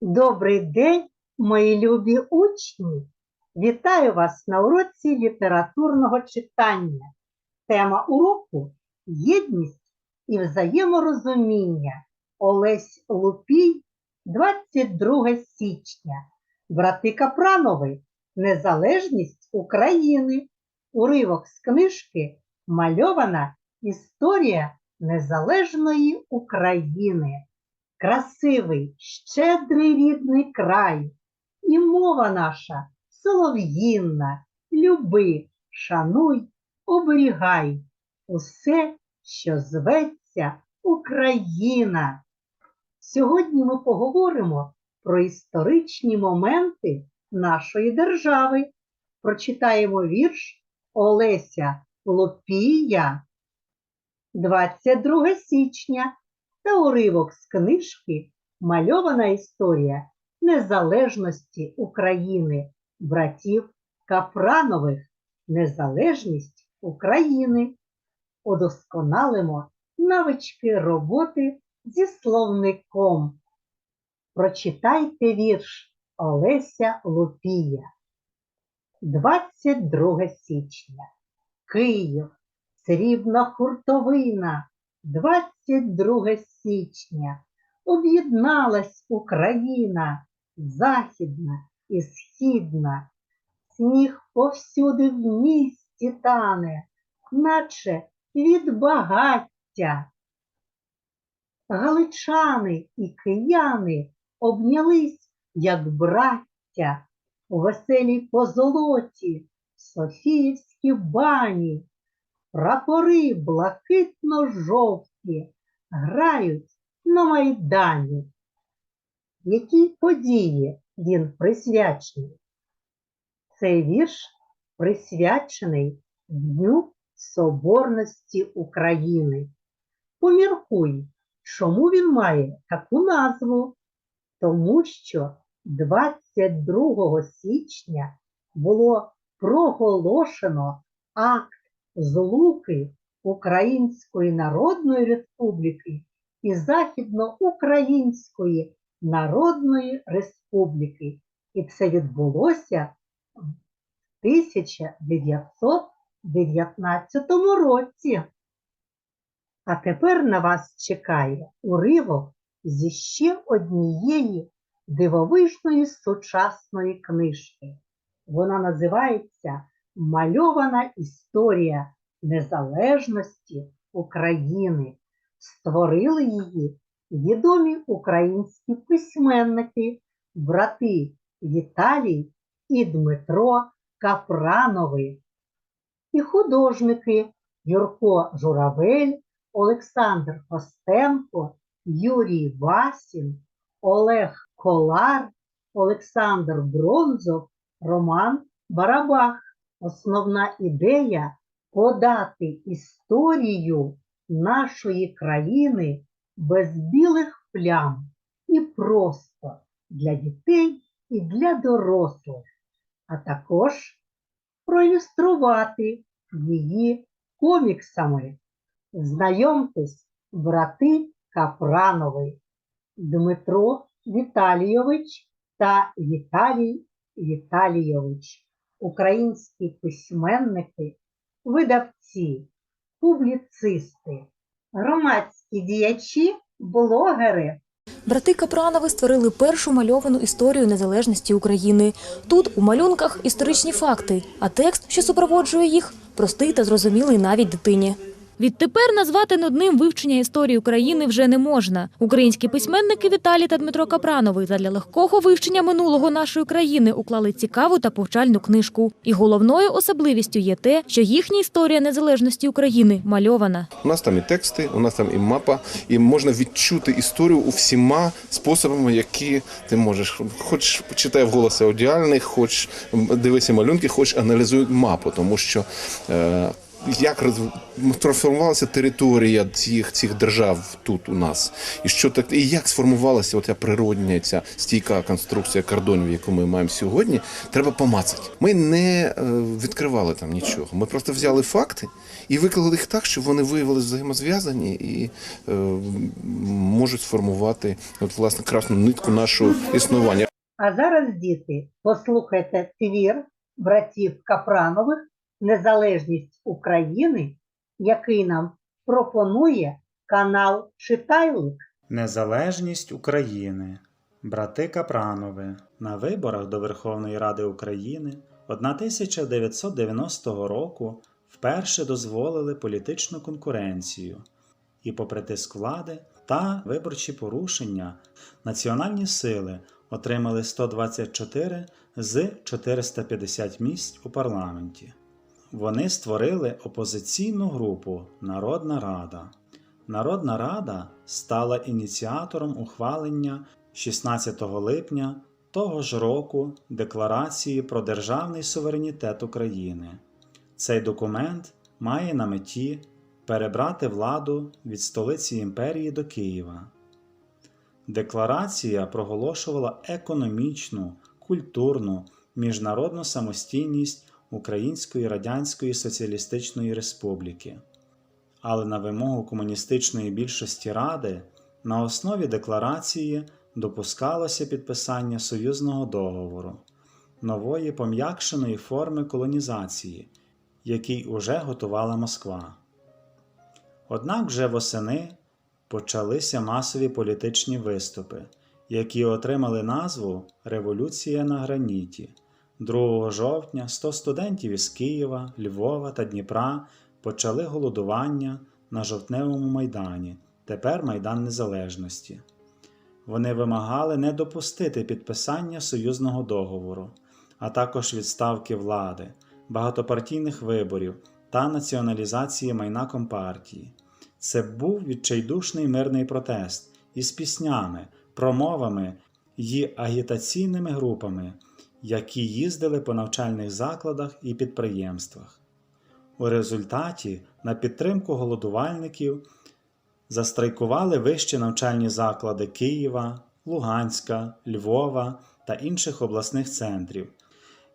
Добрий день, мої любі учні! Вітаю вас на уроці літературного читання. Тема уроку єдність і взаєморозуміння. Олесь Лупій, 22 січня. Брати Капранови. Незалежність України. Уривок з книжки Мальована історія незалежної України. Красивий, щедрий рідний край, і мова наша солов'їнна, люби, шануй, оберігай. Усе, що зветься Україна. Сьогодні ми поговоримо про історичні моменти нашої держави. Прочитаємо вірш Олеся Лопія. 22 січня та уривок з книжки Мальована історія незалежності України братів Капранових Незалежність України. Удосконалимо навички роботи зі словником. Прочитайте вірш Олеся Лупія. 22 січня. Київ, срібна хуртовина. 22 січня об'єдналась Україна, західна і східна, сніг повсюди в місті тане, наче від багаття. Галичани і кияни обнялись, як браття, у веселій позолоті, Софіївські бані. Прапори блакитно-жовті грають на майдані. Якій події він присвячений? Цей вірш присвячений Дню Соборності України. Поміркуй, чому він має таку назву? Тому що 22 січня було проголошено акт злуки Української Народної Республіки і Західноукраїнської Народної Республіки. І це відбулося в 1919 році. А тепер на вас чекає уривок зі ще однієї дивовижної сучасної книжки. Вона називається Мальована історія незалежності України. Створили її відомі українські письменники, брати Віталій і Дмитро Капранови, і художники Юрко Журавель, Олександр Костенко, Юрій Васін, Олег Колар, Олександр Бронзов, Роман Барабах. Основна ідея подати історію нашої країни без білих плям і просто для дітей і для дорослих, а також проілюструвати її коміксами. Знайомтесь, брати Капранови, Дмитро Віталійович та Віталій Віталійович, українські письменники, видавці, публіцисти, громадські діячі, блогери. Брати Капранови створили першу мальовану історію незалежності України. Тут у малюнках історичні факти, а текст, що супроводжує їх, простий та зрозумілий навіть дитині. Відтепер назвати нудним вивчення історії України вже не можна. Українські письменники Віталій та Дмитро Капранови задля легкого вивчення минулого нашої країни уклали цікаву та повчальну книжку. І головною особливістю є те, що їхня історія незалежності України мальована. У нас там і тексти, у нас там і мапа, і можна відчути історію у всіма способами, які ти можеш. Хоч читай вголос аудіальний, хоч дивися малюнки, хоч аналізуй мапу, тому що е, як роз- трансформувалася територія цих, цих держав тут у нас, і що так, і як сформувалася оця природня ця стійка конструкція кордонів, яку ми маємо сьогодні, треба помацати. Ми не е, відкривали там нічого. Ми просто взяли факти і виклали їх так, щоб вони виявилися взаємозв'язані і е, можуть сформувати от, власне красну нитку нашого існування. А зараз, діти, послухайте твір братів Капранових Незалежність України, який нам пропонує канал Читайлик. Незалежність України. Брати Капранови на виборах до Верховної Ради України 1990 року вперше дозволили політичну конкуренцію і, попри тиск влади та виборчі порушення, національні сили отримали 124 з 450 місць у парламенті. Вони створили опозиційну групу Народна Рада. Народна Рада стала ініціатором ухвалення 16 липня того ж року Декларації про державний суверенітет України. Цей документ має на меті перебрати владу від столиці імперії до Києва. Декларація проголошувала економічну, культурну, міжнародну самостійність Української Радянської Соціалістичної Республіки. Але на вимогу комуністичної більшості Ради на основі декларації допускалося підписання союзного договору, нової пом'якшеної форми колонізації, який уже готувала Москва. Однак вже восени почалися масові політичні виступи, які отримали назву Революція на граніті. 2 жовтня 100 студентів із Києва, Львова та Дніпра почали голодування на жовтневому майдані, тепер Майдан Незалежності. Вони вимагали не допустити підписання союзного договору, а також відставки влади, багатопартійних виборів та націоналізації майна компартії. Це був відчайдушний мирний протест із піснями, промовами і агітаційними групами, які їздили по навчальних закладах і підприємствах. У результаті на підтримку голодувальників застрайкували вищі навчальні заклади Києва, Луганська, Львова та інших обласних центрів.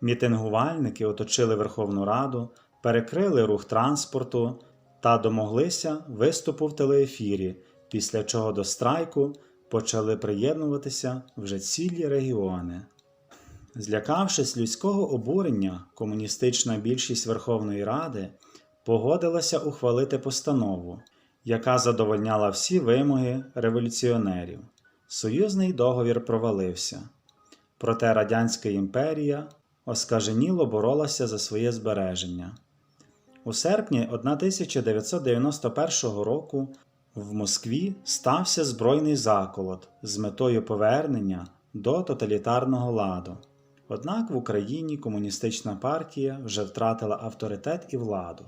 Мітингувальники оточили Верховну Раду, перекрили рух транспорту та домоглися виступу в телеефірі, після чого до страйку почали приєднуватися вже цілі регіони. Злякавшись людського обурення, комуністична більшість Верховної Ради погодилася ухвалити постанову, яка задовольняла всі вимоги революціонерів. Союзний договір провалився. Проте Радянська імперія оскаженіло боролася за своє збереження. У серпні 1991 року в Москві стався збройний заколот з метою повернення до тоталітарного ладу. Однак в Україні комуністична партія вже втратила авторитет і владу.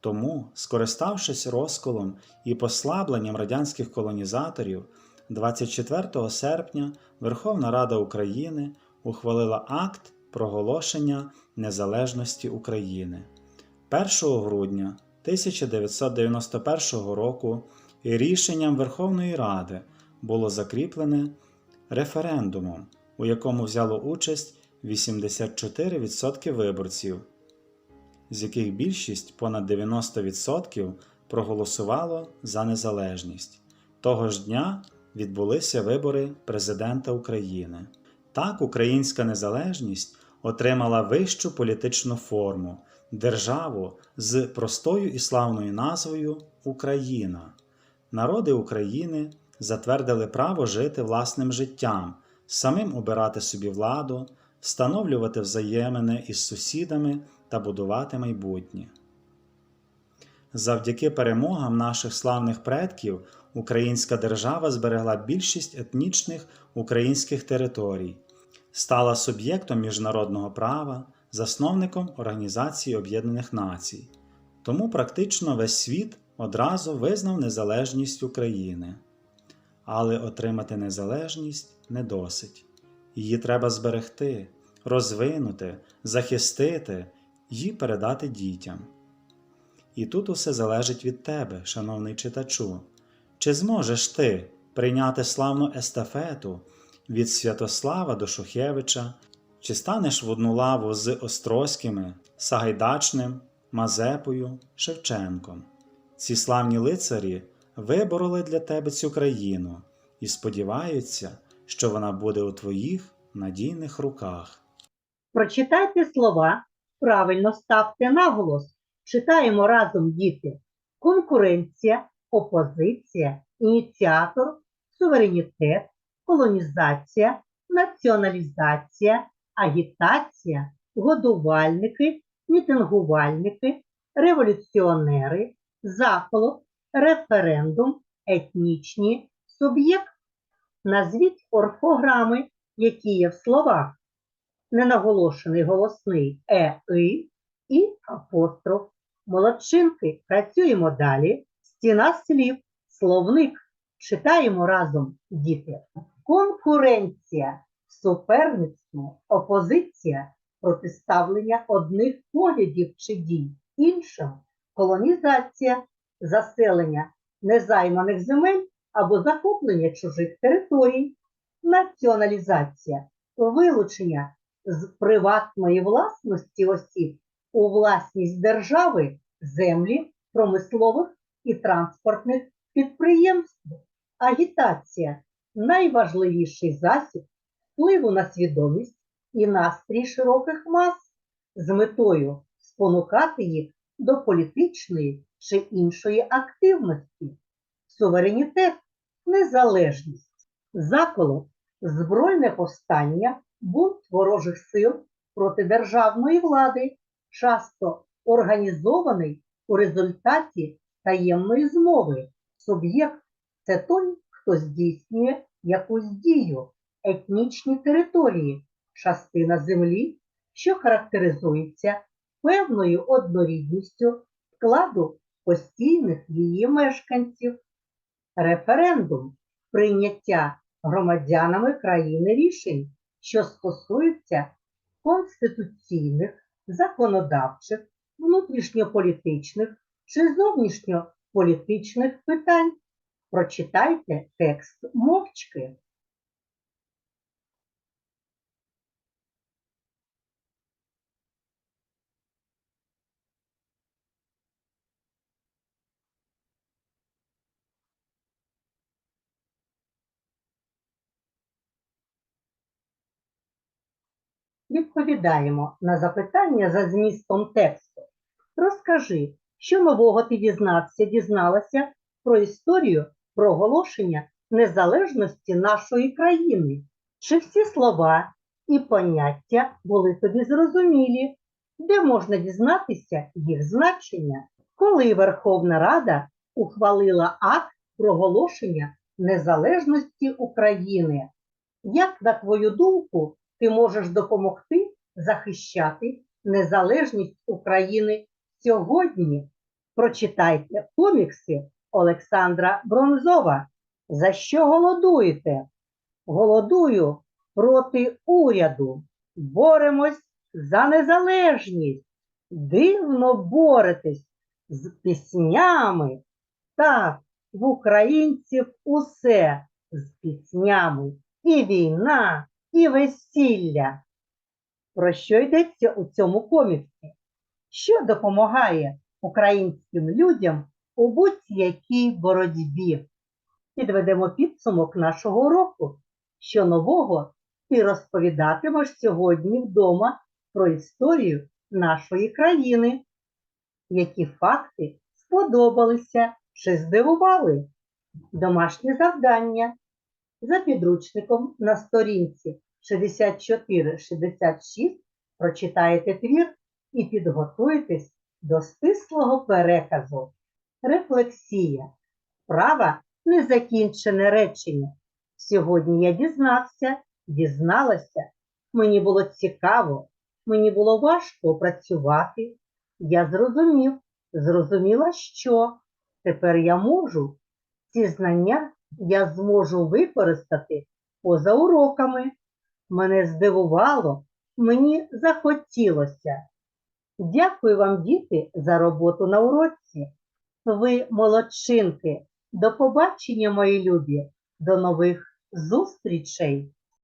Тому, скориставшись розколом і послабленням радянських колонізаторів, 24 серпня Верховна Рада України ухвалила акт проголошення незалежності України. 1 грудня 1991 року рішенням Верховної Ради було закріплене референдумом, у якому взяло участь 84% виборців, з яких більшість понад 90% проголосувало за незалежність. Того ж дня відбулися вибори президента України. Так, українська незалежність отримала вищу політичну форму державу з простою і славною назвою Україна. Народи України затвердили право жити власним життям, самим обирати собі владу, встановлювати взаємини із сусідами та будувати майбутнє. Завдяки перемогам наших славних предків українська держава зберегла більшість етнічних українських територій, стала суб'єктом міжнародного права, засновником Організації Об'єднаних Націй. Тому практично весь світ одразу визнав незалежність України. Але отримати незалежність не досить. Її треба зберегти, розвинути, захистити і передати дітям. І тут усе залежить від тебе, шановний читачу. Чи зможеш ти прийняти славну естафету від Святослава до Шухевича, чи станеш в одну лаву з Острозькими, Сагайдачним, Мазепою, Шевченком? Ці славні лицарі вибороли для тебе цю країну і сподіваються, що вона буде у твоїх надійних руках. Прочитайте слова, правильно ставте наголос. Читаємо разом, діти. Конкуренція, опозиція, ініціатор, суверенітет, колонізація, націоналізація, агітація, годувальники, мітингувальники, революціонери, заколот, референдум, етнічні, суб'єкт. Назвіть орфограми, які є в словах ненаголошений голосний е, и і апостроф. Молодчинки. Працюємо далі. Стіна слів, словник. Читаємо разом, діти. Конкуренція, суперництво, опозиція, протиставлення одних поглядів чи дій іншим, колонізація, заселення незайманих земель або захоплення чужих територій, націоналізація, вилучення з приватної власності осіб у власність держави землі, промислових і транспортних підприємств. Агітація. Найважливіший засіб впливу на свідомість і настрій широких мас з метою спонукати їх до політичної чи іншої активності, суверенітет, незалежність, заколот, збройне повстання, бунт ворожих сил проти державної влади, часто організований у результаті таємної змови. Суб'єкт це той, хто здійснює якусь дію, етнічні території, частина землі, що характеризується певною однорідністю складу постійних її мешканців. Референдум прийняття громадянами країни рішень, що стосуються конституційних, законодавчих, внутрішньополітичних чи зовнішньополітичних питань. Прочитайте текст мовчки. Відповідаємо на запитання за змістом тексту. Розкажи, що нового ти дізнався, дізналася про історію проголошення незалежності нашої країни. Чи всі слова і поняття були тобі зрозумілі? Де можна дізнатися їх значення? Коли Верховна Рада ухвалила акт проголошення незалежності України? Як, на твою думку, ти можеш допомогти захищати незалежність України сьогодні? Прочитайте комікси Олександра Бронзова. За що голодуєте? Голодую проти уряду. Боремось за незалежність. Дивно боретесь з піснями. Так, в українців усе з піснями. І війна, і весілля. Про що йдеться у цьому коміксі? Що допомагає українським людям у будь-якій боротьбі? Підведемо підсумок нашого уроку. Що нового ти розповідатимеш сьогодні вдома про історію нашої країни? Які факти сподобалися чи здивували? Домашнє завдання за підручником на сторінці 64-66 прочитаєте твір і підготуєтесь до стислого переказу. Рефлексія. Права незакінчене речення. Сьогодні я дізнався, дізналася. Мені було цікаво, мені було важко працювати. Я зрозумів, зрозуміла, що тепер я можу. Ці знання я зможу використати поза уроками. Мене здивувало, мені захотілося. Дякую вам, діти, за роботу на уроці. Ви молодчинки. До побачення, мої любі. До нових зустрічей!